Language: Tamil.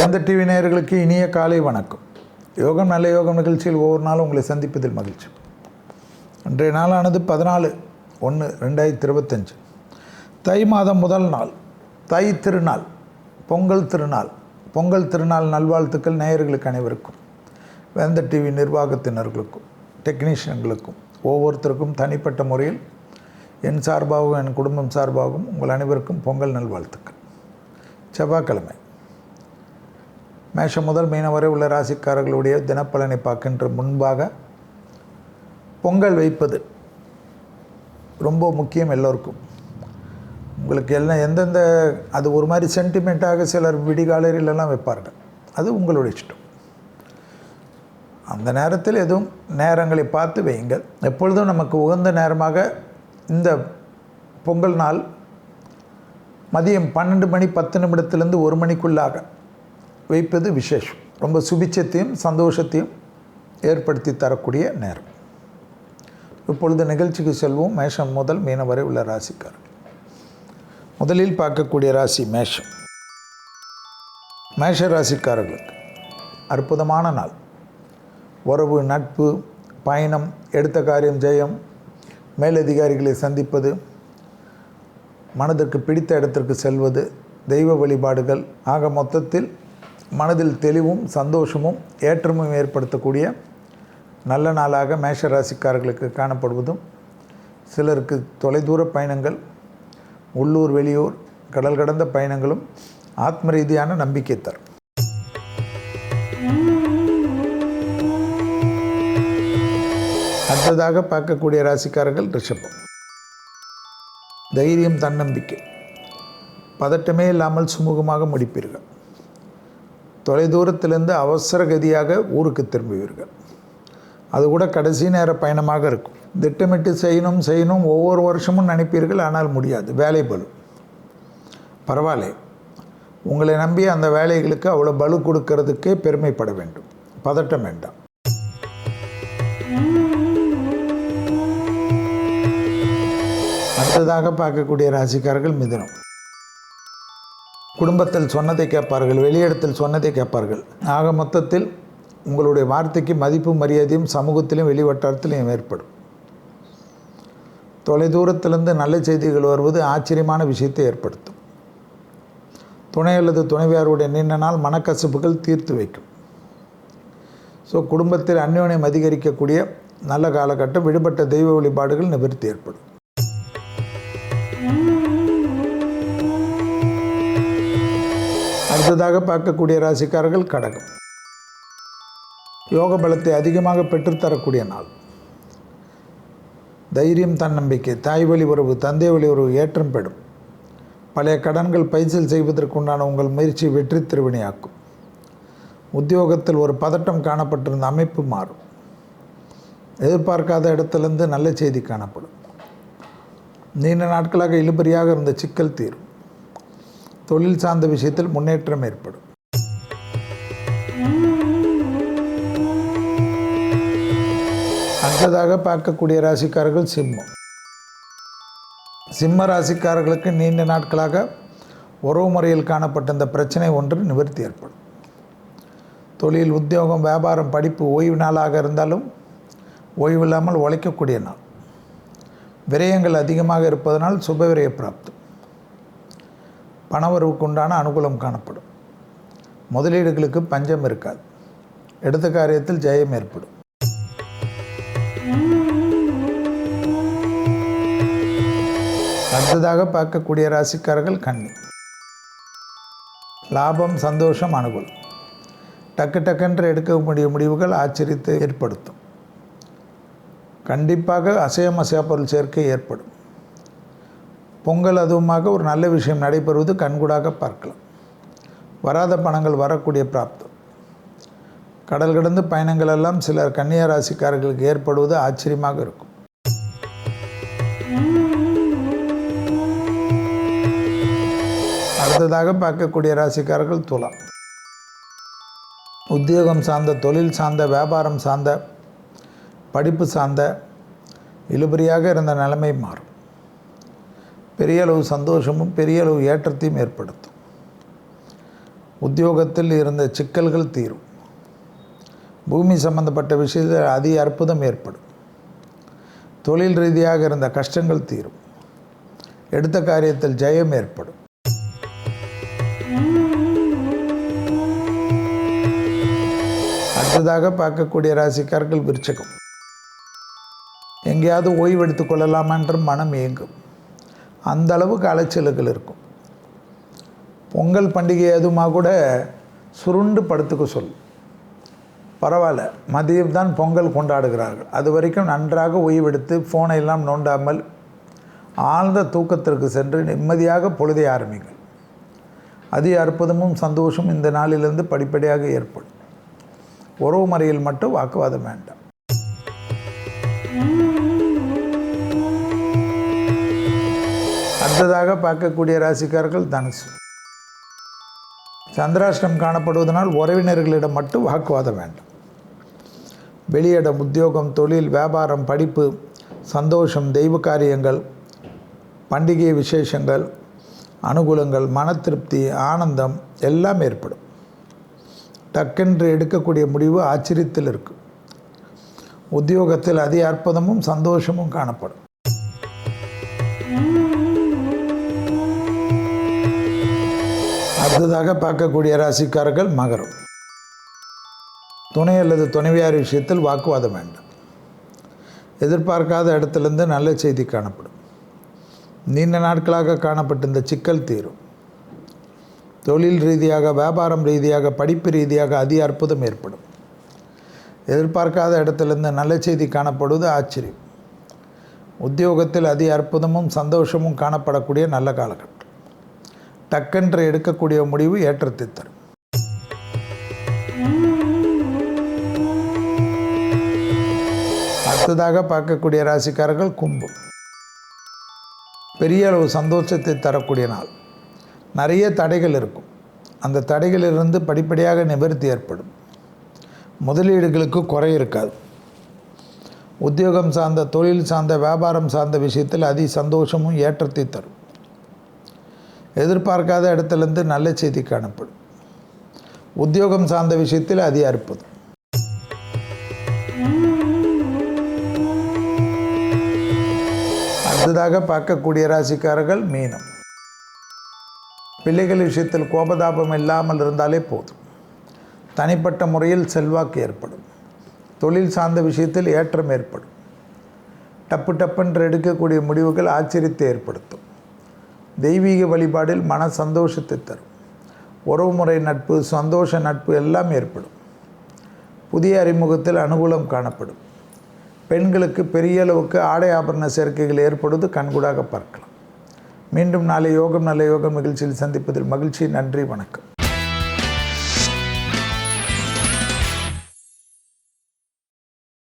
வேந்த டிவி நேயர்களுக்கு இனிய காலை வணக்கம். யோகம் நல்ல யோகம் நிகழ்ச்சியில் ஒவ்வொரு நாளும் உங்களை சந்திப்பதில் மகிழ்ச்சி. இன்றைய நாளானது பதினாலு ஒன்று ரெண்டாயிரத்தி இருபத்தஞ்சு. தை மாதம் முதல் நாள் தை திருநாள் பொங்கல் திருநாள் பொங்கல் திருநாள் நல்வாழ்த்துக்கள் நேயர்களுக்கு அனைவருக்கும் வேந்த டிவி நிர்வாகத்தினர்களுக்கும் டெக்னீஷியன்களுக்கும் ஒவ்வொருத்தருக்கும் தனிப்பட்ட முறையில் என் சார்பாகவும் என் குடும்பம் சார்பாகவும் உங்கள் அனைவருக்கும் பொங்கல் நல்வாழ்த்துக்கள். செவ்வாய்க்கிழமை மேஷம் முதல் மீனம் வரை உள்ள ராசிக்காரர்களுடைய தினப்பலனை பார்க்கின்ற முன்பாக பொங்கல் வைப்பது ரொம்ப முக்கியம் எல்லோருக்கும். உங்களுக்கு எல்லாம் எந்தெந்த அது ஒரு மாதிரி சென்டிமெண்ட்டாக சிலர் விடிகாலரிலெல்லாம் வைப்பார்கள். அது உங்களுடைய இஷ்டம். அந்த நேரத்தில் எதுவும் நேரங்களை பார்த்து வையுங்கள். எப்பொழுதும் நமக்கு உகந்த நேரமாக இந்த பொங்கல் நாள் மதியம் பன்னெண்டு மணி பத்து நிமிடத்திலிருந்து ஒரு மணிக்குள்ளாக வைப்பது விசேஷம். ரொம்ப சுபிச்சத்தையும் சந்தோஷத்தையும் ஏற்படுத்தி தரக்கூடிய நேரம். இப்பொழுது நிகழ்ச்சிக்கு செல்வோம். மேஷம் முதல் மீன வரை உள்ள ராசிக்காரர்கள் முதலில் பார்க்கக்கூடிய ராசி மேஷம். மேஷ ராசிக்காரர்களுக்கு அற்புதமான நாள். உறவு நட்பு பயணம் எடுத்த காரியம் ஜெயம் மேலதிகாரிகளை சந்திப்பது மனதிற்கு பிடித்த இடத்திற்கு செல்வது தெய்வ வழிபாடுகள் ஆக மொத்தத்தில் மனதில் தெளிவும் சந்தோஷமும் ஏற்றமும் ஏற்படுத்தக்கூடிய நல்ல நாளாக மேஷ ராசிக்காரர்களுக்கு காணப்படுவதும் சிலருக்கு தொலைதூர பயணங்கள் உள்ளூர் வெளியூர் கடல் கடந்த பயணங்களும் ஆத்ம ரீதியான நம்பிக்கை தரும். அடுத்ததாக பார்க்கக்கூடிய ராசிக்காரர்கள் ரிஷபம். தைரியம் தன்னம்பிக்கை. பதட்டமே இல்லாமல் சுமூகமாக முடிப்பீர்கள். தொலைதூரத்திலேருந்து அவசர கதியாக ஊருக்கு திரும்புவீர்கள். அது கூட கடைசி நேர பயணமாக இருக்கும். திட்டமிட்டு செய்யணும் செய்யணும் ஒவ்வொரு வருஷமும் நினைப்பீர்கள் ஆனால் முடியாது. வேலை பலு பரவாயில்ல. உங்களை நம்பி அந்த வேலைகளுக்கு அவ்வளோ பலு கொடுக்கறதுக்கே பெருமைப்பட வேண்டும். பதட்டம் வேண்டாம். அடுத்ததாக பார்க்கக்கூடிய ராசிக்காரர்கள் மிதனம். குடும்பத்தில் சொன்னதை கேட்பார்கள் வெளியிடத்தில் சொன்னதை கேட்பார்கள். ஆக மொத்தத்தில் உங்களுடைய வார்த்தைக்கு மதிப்பு மரியாதையும் சமூகத்திலும் வெளிவட்டாரத்திலும் ஏற்படும். தொலைதூரத்திலிருந்து நல்ல செய்திகள் வருவது ஆச்சரியமான விஷயத்தை ஏற்படுத்தும். துணை அல்லது துணைவியாருடைய நீண்ட நாள் மனக்கசப்புகள் தீர்த்து வைக்கும். ஸோ குடும்பத்தில் அந்யோன்யம் அதிகரிக்கக்கூடிய நல்ல காலகட்டம் விடுபட்ட தெய்வ வழிபாடுகள் நிவர்த்தி ஏற்படும். அடுத்ததாக பார்க்கக்கூடிய ராசிக்காரர்கள் கடகம். யோக பலத்தை அதிகமாக பெற்றுத்தரக்கூடிய நாள். தைரியம் தன்னம்பிக்கை தாய் வழி உறவு தந்தை வழி உறவு ஏற்றம் பெறும். பழைய கடன்கள் பைசல் செய்வதற்குண்டான உங்கள் முயற்சி வெற்றி திருவினையாக்கும். உத்தியோகத்தில் ஒரு பதட்டம் காணப்பட்டிருந்த அமைப்பு மாறும். எதிர்பார்க்காத இடத்துலேருந்து நல்ல செய்தி காணப்படும். நீண்ட நாட்களாக இழுபறியாக இருந்த சிக்கல் தீரும். தொழில் சார்ந்த விஷயத்தில் முன்னேற்றம் ஏற்படும். அடுத்ததாக பார்க்கக்கூடிய ராசிக்காரர்கள் சிம்மம். சிம்ம ராசிக்காரர்களுக்கு நீண்ட நாட்களாக உறவு முறையில் காணப்பட்ட இந்த பிரச்சனை ஒன்று நிவர்த்தி ஏற்படும். தொழில் உத்தியோகம் வியாபாரம் படிப்பு ஓய்வு நாளாக இருந்தாலும் ஓய்வு இல்லாமல் உழைக்கக்கூடிய நாள். விரயங்கள் அதிகமாக இருப்பதனால் சுபவிரய பிராப்தம். பணவரவுக்கு உண்டான அனுகூலம் காணப்படும். முதலீடுகளுக்கு பஞ்சம் இருக்காது. எடுத்த காரியத்தில் ஜெயம் ஏற்படும். அடுத்ததாக பார்க்கக்கூடிய ராசிக்காரர்கள் கண்ணி லாபம் சந்தோஷம் அனுகூலம். டக்கு டக்கென்று முடிய முடிவுகள் ஆச்சரியத்தை ஏற்படுத்தும். கண்டிப்பாக அசையம் அசையா பொருள் சேர்க்கை ஏற்படும். பொங்கல் அதுவுமாக ஒரு நல்ல விஷயம் நடைபெறுவது கண்கூடாக பார்க்கலாம். வராத பணங்கள் வரக்கூடிய பிராப்தம். கடல் கடந்து பயணங்கள் எல்லாம் சிலர் கன்னியராசிக்காரர்களுக்கு ஏற்படுவது ஆச்சரியமாக இருக்கும். அடுத்ததாக பார்க்கக்கூடிய ராசிக்காரர்கள் துலாம். உத்தியோகம் சார்ந்த தொழில் சார்ந்த வியாபாரம் சார்ந்த படிப்பு சார்ந்த இழுபறியாக இருந்த நிலைமை மாறும். பெரிய அளவு சந்தோஷமும் பெரிய அளவு ஏற்றத்தையும் ஏற்படுத்தும். உத்தியோகத்தில் இருந்த சிக்கல்கள் தீரும். பூமி சம்பந்தப்பட்ட விஷயத்தில் அதி அற்புதம் ஏற்படும். தொழில் ரீதியாக இருந்த கஷ்டங்கள் தீரும். எடுத்த காரியத்தில் ஜெயம் ஏற்படும். அடுத்ததாக பார்க்கக்கூடிய ராசிக்காரர்கள் விருச்சகம். எங்கேயாவது ஓய்வெடுத்து கொள்ளலாமான்ற மனம் இயங்கும் அந்த அளவுக்கு அலைச்சலுகள் இருக்கும். பொங்கல் பண்டிகை எதுமா கூட சுருண்டு படுத்துக்க சொல் பரவாயில்ல மதியம் தான் பொங்கல் கொண்டாடுகிறார்கள். அது வரைக்கும் நன்றாக ஓய்வெடுத்து ஃபோனை எல்லாம் நோண்டாமல் ஆழ்ந்த தூக்கத்திற்கு சென்று நிம்மதியாக பொழுதை ஆரம்பிங்கள். அதிக அற்புதமும் சந்தோஷம் இந்த நாளிலிருந்து படிப்படியாக ஏற்படும். உறவு முறையில் மட்டும் வாக்குவாதம் வேண்டாம். அடுத்ததாக பார்க்கக்கூடிய ராசிக்காரர்கள் தனுசு. சந்திராஷ்டம் காணப்படுவதனால் உறவினர்களிடம் மட்டும் வாக்குவாதம் வேண்டும். வெளியிடம் உத்தியோகம் தொழில் வியாபாரம் படிப்பு சந்தோஷம் தெய்வ காரியங்கள் பண்டிகை விசேஷங்கள் அனுகூலங்கள் மன திருப்தி ஆனந்தம் எல்லாம் ஏற்படும். டக்கென்று எடுக்கக்கூடிய முடிவு ஆச்சரியத்தில் இருக்கும் உத்தியோகத்தில் அதி அற்புதமும் சந்தோஷமும் காணப்படும். அடுத்ததாக பார்க்கக்கூடிய ராசிக்காரர்கள் மகரம். துணை அல்லது துணைவியார் விஷயத்தில் வாக்குவாதம் வேண்டாம். எதிர்பார்க்காத இடத்துலேருந்து நல்ல செய்தி காணப்படும். நீண்ட நாட்களாக காணப்பட்டிருந்த சிக்கல் தீரும். தொழில் ரீதியாக வியாபாரம் ரீதியாக படிப்பு ரீதியாக அதி அற்புதம் ஏற்படும். எதிர்பார்க்காத இடத்துலேருந்து நல்ல செய்தி காணப்படுவது ஆச்சரியம். உத்தியோகத்தில் அதி அற்புதமும் சந்தோஷமும் காணப்படக்கூடிய நல்ல காலகட்டம். டக்கென்று எடுக்கக்கூடிய முடிவு ஏற்றத்தை தரும் அடுத்ததாக பார்க்கக்கூடிய ராசிக்காரர்கள் கும்பம் பெரிய அளவு சந்தோஷத்தை தரக்கூடிய நாள். நிறைய தடைகள் இருக்கும். அந்த தடைகளிலிருந்து படிப்படியாக நிவர்த்தி ஏற்படும். முதலீடுகளுக்கு குறை இருக்காது. உத்தியோகம் சார்ந்த தொழில் சார்ந்த வியாபாரம் சார்ந்த விஷயத்தில் அதி சந்தோஷமும் ஏற்றத்தை தரும். எதிர்பார்க்காத இடத்துலேருந்து நல்ல செய்தி காணப்படும் உத்தியோகம் சார்ந்த விஷயத்தில் அதிக அற்புதம். அடுத்ததாக பார்க்கக்கூடிய ராசிக்காரர்கள் மீனம். பிள்ளைகள் விஷயத்தில் கோபதாபம் இல்லாமல் இருந்தாலே போதும். தனிப்பட்ட முறையில் செல்வாக்கு ஏற்படும். தொழில் சார்ந்த விஷயத்தில் ஏற்றம் ஏற்படும். டப்பு டப்பென்று எடுக்கக்கூடிய முடிவுகள் ஆச்சரியத்தை ஏற்படுத்தும். தெய்வீக வழிபாடில் மன சந்தோஷத்தை தரும். உறவுமுறை நட்பு சந்தோஷ நட்பு எல்லாம் ஏற்படும். புதிய அறிமுகத்தில் அனுகூலம் காணப்படும். பெண்களுக்கு பெரிய அளவுக்கு ஆடை ஆபரண சேர்க்கைகள் ஏற்படுவது கண்கூடாக பார்க்கலாம். மீண்டும் நாளை யோகம் நல்ல யோகம் நிகழ்ச்சியில் சந்திப்பதில் மகிழ்ச்சி. நன்றி வணக்கம்.